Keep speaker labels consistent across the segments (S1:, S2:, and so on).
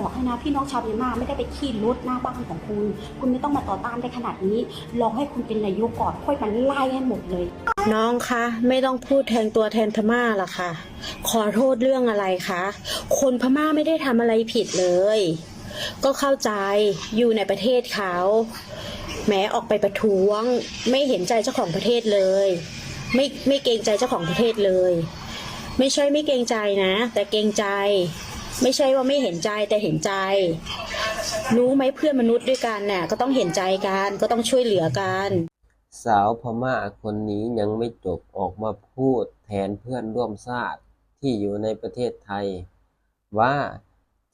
S1: บอกให้นะพี่น้องชาวเมียนมาไม่ได้ไปขี่รถหน้าบ้านของคุณ คุณไม่ต้องมาต่อต้านได้ขนาดนี้ ลองให้คุณเป็นนายกก่อนค่อยมันไล่ให้หมดเลย
S2: น้องคะ ไม่ต้องพูดแทนตัวแทนพม่าละค่ะ ขอโทษเรื่องอะไรคะ คนพม่าไม่ได้ทำอะไรผิดเลย ก็เข้าใจอยู่ในประเทศเขา แม้ออกไปประท้วง ไม่เห็นใจเจ้าของประเทศเลย ไม่ไม่เกรงใจเจ้าของประเทศเลย ไม่ใช่ไม่เกรงใจนะ แต่เกรงใจ ไม่ใช่ว่าไม่เห็นใจแต่เห็นใจ รู้ไหมเพื่อนมนุษย์ด้วยกันเนี่ยก็ต้องเห็นใจกันก็ต้องช่วยเหลือกัน
S3: สาวพม่าคนนี้ยังไม่จบออกมาพูดแทนเพื่อนร่วมชาติที่อยู่ในประเทศไทย ว่า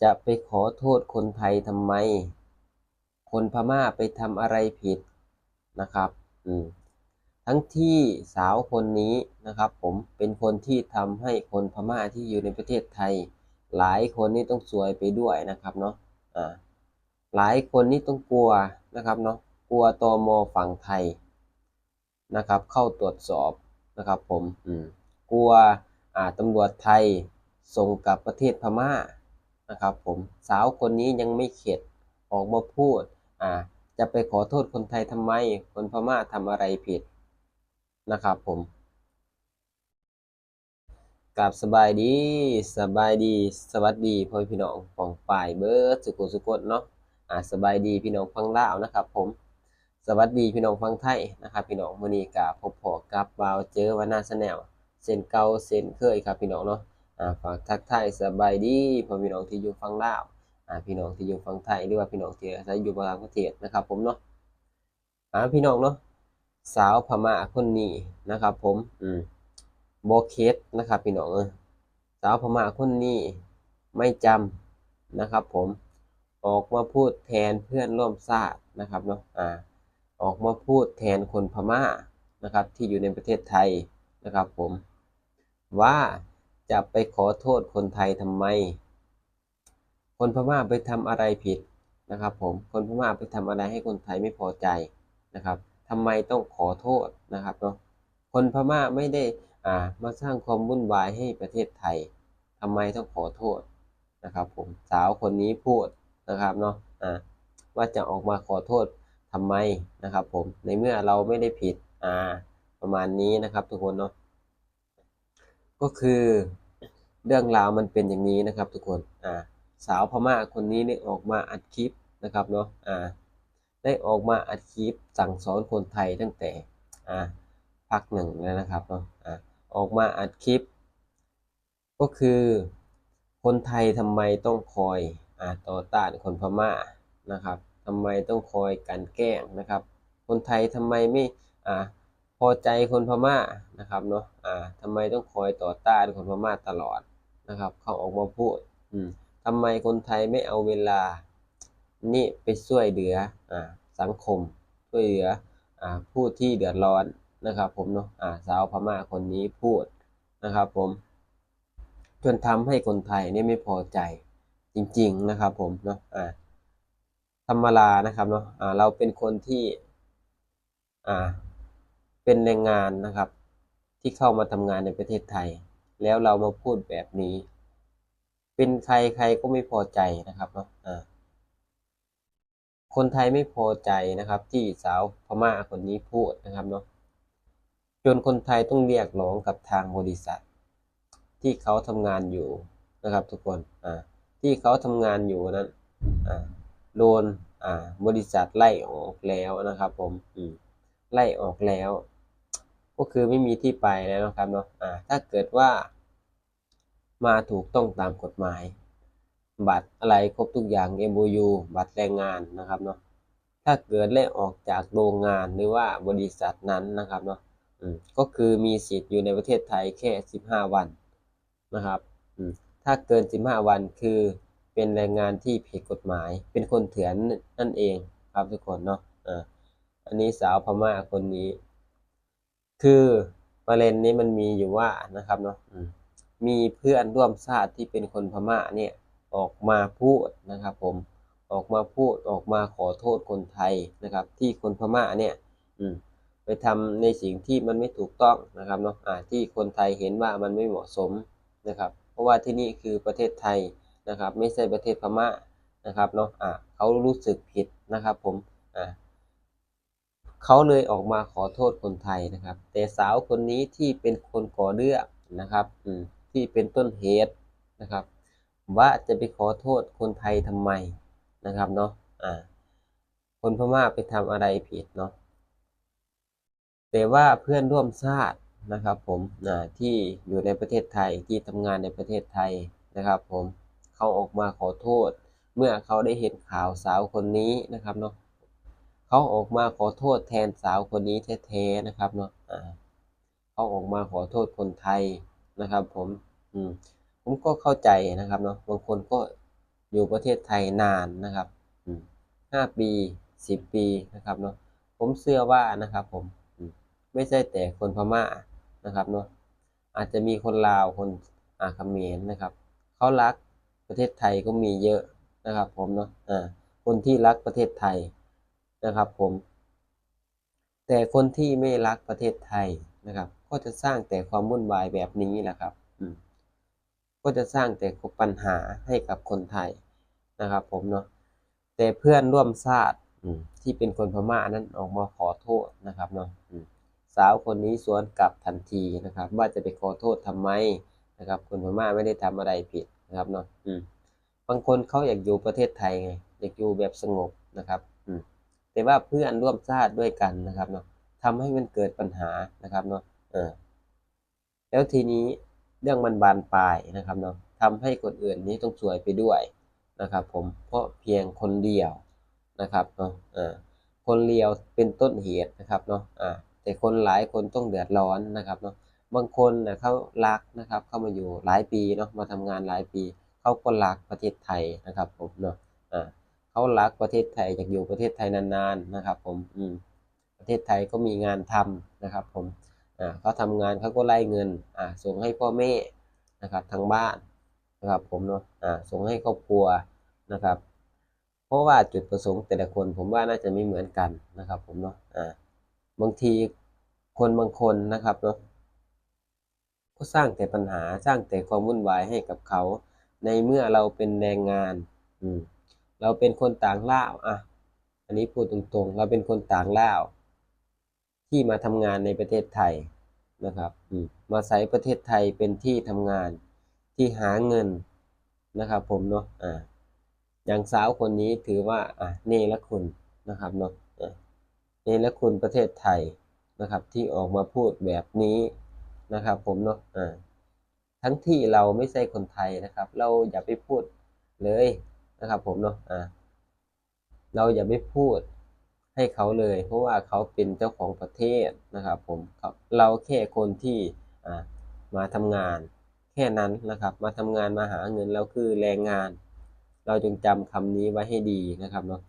S3: จะไปขอโทษคนไทยทำไม คนพม่าไปทำอะไรผิดนะครับ อืมทั้งที่สาวคนนี้นะครับ ผมเป็นคนที่ทำให้คนพม่าที่อยู่ในประเทศไทย หลายคนนี่ต้องซวยไปด้วยนะครับเนาะอ่าหลายคนนี่ต้องกลัวนะครับเนาะกลัวตมฝั่งไทยนะครับ เข้าตรวจสอบนะครับ ผมอืมกลัวอ่าตำรวจไทยส่งกลับประเทศพม่านะครับ ผมสาวคนนี้ยังไม่เข็ดออกมาพูดอ่าจะไปขอโทษคนไทยทำไม คนพม่าทำอะไรผิดนะครับผม กับสบายดีสบายดีสวัสดีพ่อพี่น้องของฝ่ายเบิร์ดสุโขสุโขเนาะอ่าสบายดีพี่น้องฟังลาวนะครับ ผม สวัสดีพี่น้องฟังไทยนะครับ พี่น้องมื้อนี้ก็พบพอกับบาวเจอวันนาชาแนลเส้นเก่าเส้นเคยครับพี่น้องเนาะอ่าฝากทักทายสบายดีพ่อพี่น้องที่อยู่ฟังลาวอ่าพี่น้องที่อยู่ฟังไทยหรือว่าพี่น้องที่อาศัยอยู่บางประเทศนะครับ ผมเนาะอ่าพี่น้องเนาะสาวพม่าคนนี้นะครับ ผมอืม บ่เคสนะครับพี่น้องเสาวพม่าคนนี้ไม่จำนะครับ ผมออกมาพูดแทนเพื่อนร่วมชาตินะครับเนาะอ่าออกมาพูดแทนคนพม่านะครับ ที่อยู่ในประเทศไทยนะครับ ผม ว่าจะไปขอโทษคนไทยทำไม คนพม่าไปทำอะไรผิดนะครับ ผมคนพม่าไปทำอะไรให้คนไทยไม่พอใจนะครับทำไมต้องขอโทษนะครับเนาะคนพม่าไม่ได้ มาสร้างความวุ่นวายให้ประเทศไทยทำไมต้องขอโทษนะครับผมสาวคนนี้พูดนะครับเนาะอ่าว่าจะออกมาขอโทษทำไมนะครับ ผมในเมื่อเราไม่ได้ผิดอ่าประมาณนี้นะครับ ทุกคนเนาะก็คือเรื่องราวมันเป็นอย่างนี้นะครับ ทุกคนอ่าสาวพม่าคนนี้เนี่ยออกมาอัดคลิปนะครับเนาะอ่าได้ออกมาอัดคลิปสั่งสอนคนไทยตั้งแต่อ่าพักหนึ่งแล้วนะครับเนาะอ่า ออกมาอัดคลิป ก็คือ คนไทยทำไมต้องคอยอาต่อต้านคนพม่านะครับทำไมต้องคอยกันแกล้งนะครับ คนไทยทำไมไม่อ่าพอใจคนพม่านะครับเนาะอ่าทำไมต้องคอยต่อต้านคนพม่าตลอดนะครับ เขาออกมาพูดอืมทำไมคนไทยไม่เอาเวลา นี่ไปช่วยเหลืออ่าสังคมช่วยเหลืออ่าผู้ที่เดือดร้อน นะครับ ผมเนาะอ่าสาวพม่าคนนี้พูดนะครับ ผม จนทำให้คนไทยเนี่ยไม่พอใจจริง ๆ นะครับ ผมเนาะอ่าธรรมดานะครับเนาะอ่าเราเป็นคนที่อ่าเป็นแรงงานนะครับ ที่เข้ามาทำงานในประเทศไทย แล้วเรามาพูดแบบนี้ เป็นใครใครก็ไม่พอใจนะครับเนาะอ่าคนไทยไม่พอใจนะครับ ที่สาวพม่าคนนี้พูดนะครับเนาะ จนคนไทยต้องเรียกร้องกับทางบริษัท ที่เขาทำงานอยู่นะครับ ทุกคนอ่าที่เขาทำงานอยู่นั้นอ่าโดนอ่าบริษัทไล่ออกแล้วนะครับผมอืมไล่ออกแล้ว ก็คือไม่มีที่ไปแล้วนะครับเนาะอ่าถ้าเกิดว่า มาถูกต้องตามกฎหมาย บัตรอะไรครบทุกอย่าง MOU บัตรแรงงานนะครับเนาะถ้าเกิดไล่ออกจากโรงงานหรือว่าบริษัทนั้นนะครับเนาะ ก็คือมีสิทธิ์อยู่ในประเทศไทยแค่ 15 วันนะครับถ้าเกิน 15 วันคือเป็นแรงงานที่ผิดกฎหมาย เป็นคนเถื่อนนั่นเองครับทุกคนเนาะอ่าอันนี้สาวพม่าคนนี้ คือประเด็นนี้มันมีอยู่ว่านะครับเนาะมมีเพื่อนร่วมชาติที่เป็นคนพม่าเนี่ยออกมาพูดนะครับ ผมออกมาพูดออกมาขอโทษคนไทยนะครับ ที่คนพม่าเนี่ย อืม ไปทำในสิ่งที่มันไม่ถูกต้องนะครับเนาะอ่าที่คนไทยเห็นว่ามันไม่เหมาะสมนะครับ เพราะว่าที่นี่คือประเทศไทยนะครับ ไม่ใช่ประเทศพม่านะครับเนาะอ่าเขารู้สึกผิดนะครับผมอ่าเขาเลยออกมาขอโทษคนไทยนะครับ แต่สาวคนนี้ที่เป็นคนก่อเรื่องนะครับที่เป็นต้นเหตุนะครับ ว่าจะไปขอโทษคนไทยทำไมนะครับเนาะอ่าคนพม่าไปทำอะไรผิดเนาะ แต่ว่าเพื่อนร่วมชาตินะครับผมอ่าที่อยู่ในประเทศไทยที่ทำงานในประเทศไทยนะครับ ผมเขาออกมาขอโทษ เมื่อเขาได้เห็นข่าวสาวคนนี้นะครับเนาะเขาออกมาขอโทษแทนสาวคนนี้แท้ๆนะครับเนาะเขาออกมาขอโทษคนไทยนะครับ ผมอืมผมก็เข้าใจนะครับเนาะบางคนก็อยู่ประเทศไทยนานนะครับห้าปีสิบปีนะครับเนาะผมเชื่อว่านะครับ ผม ไม่ใช่แต่คนพม่านะครับเนาะอาจจะมีคนลาวคนอาคเมรนะครับเขารักประเทศไทยก็มีเยอะนะครับ ผมเนาะอ่าคนที่รักประเทศไทยนะครับผม แต่คนที่ไม่รักประเทศไทยนะครับ ก็จะสร้างแต่ความวุ่นวายแบบนี้แหละครับอืมก็จะสร้างแต่ปัญหาให้กับคนไทยนะครับ ผมเนาะแต่เพื่อนร่วมชาติที่เป็นคนพม่านั้นออกมาขอโทษนะครับเนาะ สาวคนนี้สวนกลับทันทีนะครับ ว่าจะไปขอโทษทำไมนะครับคนพม่าไม่ได้ทำอะไรผิดนะครับเนาะอืมบางคนเขาอยากอยู่ประเทศไทยไงอยากอยู่แบบสงบนะครับอืมแต่ว่าเพื่อนร่วมชาติด้วยกันนะครับเนาะทำให้มันเกิดปัญหานะครับเนาะเออแล้วทีนี้เรื่องมันบานปลายนะครับเนาะทำให้คนอื่นนี้ต้องสวยไปด้วยนะครับ ผมเพราะเพียงคนเดียวนะครับเนาะอ่าคนเดียวเป็นต้นเหตุนะครับเนาะอ่า แต่คนหลายคนต้องเดือดร้อนนะครับเนาะบางคนนะเขารักนะครับ เข้ามาอยู่หลายปีเนาะมาทำงานหลายปีเขาก็รักประเทศไทยนะครับผมเนาะอ่าเขารักประเทศไทยอยากอยู่ประเทศไทยนานๆนะครับ ผมอืมประเทศไทยก็มีงานทำนะครับ ผมอ่าเขาทำงานเขาก็ไล่เงินอ่าส่งให้พ่อแม่นะครับทางบ้านนะครับ ผมเนาะอ่าส่งให้ครอบครัวนะครับ เพราะว่าจุดประสงค์แต่ละคนผมว่าน่าจะไม่เหมือนกันนะครับ ผมเนาะอ่า บางทีคนบางคนนะครับเนาะก็สร้างแต่ปัญหาสร้างแต่ความวุ่นวายให้กับเขา ในเมื่อเราเป็นแรงงาน อืม เราเป็นคนต่างด้าวอะ อันนี้พูดตรงๆ เราเป็นคนต่างด้าวที่มาทำงานในประเทศไทยนะครับ อืม มาใช้ประเทศไทยเป็นที่ทำงานที่หาเงินนะครับ ผมเนาะอ่าอย่างสาวคนนี้ถือว่าอะเนรคุณนะครับเนาะ เนรคุณประเทศไทยนะครับ ที่ออกมาพูดแบบนี้นะครับผมเนาะอ่าทั้งที่เราไม่ใช่คนไทยนะครับ เราอย่าไปพูดเลยนะครับ ผมเนาะอ่าเราอย่าไปพูดให้เขาเลย เพราะว่าเขาเป็นเจ้าของประเทศนะครับ ผมเราแค่คนที่อ่ามาทำงานแค่นั้นนะครับ มาทำงานมาหาเงินเราคือแรงงาน เราจงจำคำนี้ไว้ให้ดีนะครับเนาะ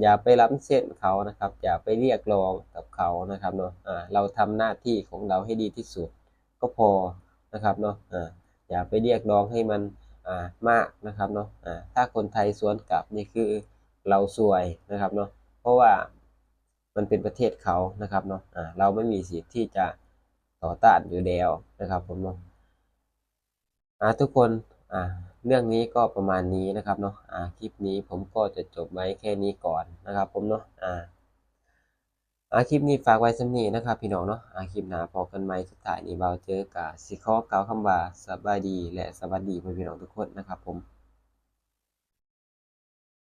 S3: อย่าไปล้ำเส้นเขานะครับ อย่าไปเรียกร้องกับเขานะครับเนาะอ่าเราทำหน้าที่ของเราให้ดีที่สุดก็พอนะครับเนาะอ่าอย่าไปเรียกร้องให้มันอ่ามากนะครับเนาะอ่าถ้าคนไทยสวนกลับนี่คือเราซวยนะครับเนาะเพราะว่ามันเป็นประเทศเขานะครับเนาะอ่าเราไม่มีสิทธิ์ที่จะต่อต้านอยู่แล้วนะครับผมเนาะอ่าทุกคนอ่า เรื่องนี้ก็ประมาณนี้นะครับเนาะอ่าคลิปนี้ผมก็จะจบไว้แค่นี้ก่อนนะครับ ผมเนาะอ่าอาคลิปนี้ฝากไว้สำนีนะครับ พี่น้องเนาะอาคลิปหน้าพอกันไหมสุดท้ายนี้เบาเจอกับสิขอกาวคำว่าสบายดี และสวัสดีพี่น้องทุกคนนะครับผม